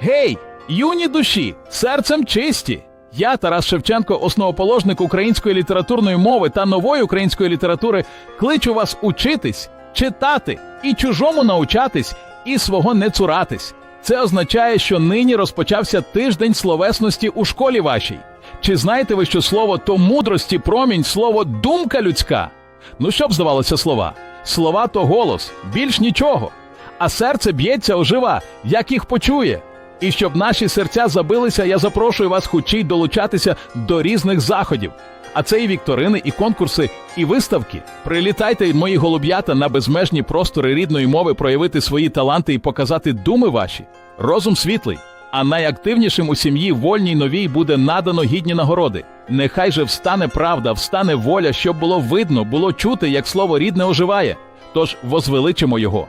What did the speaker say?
Гей, юні душі, серцем чисті! Я, Тарас Шевченко, основоположник української літературної мови та нової української літератури, кличу вас учитись, читати і чужому научатись, і свого не цуратись. Це означає, що нині розпочався тиждень словесності у школі вашій. Чи знаєте ви, що слово то мудрості промінь, слово думка людська? Ну що б здавалося слова? Слова то голос, більш нічого. А серце б'ється ожива, як їх почує. І щоб наші серця забилися, я запрошую вас хучій долучатися до різних заходів. А це і вікторини, і конкурси, і виставки. Прилітайте, мої голуб'ята, на безмежні простори рідної мови проявити свої таланти і показати думи ваші. Розум світлий. А найактивнішим у сім'ї вольній новій буде надано гідні нагороди. Нехай же встане правда, встане воля, щоб було видно, було чути, як слово рідне оживає. Тож возвеличимо його.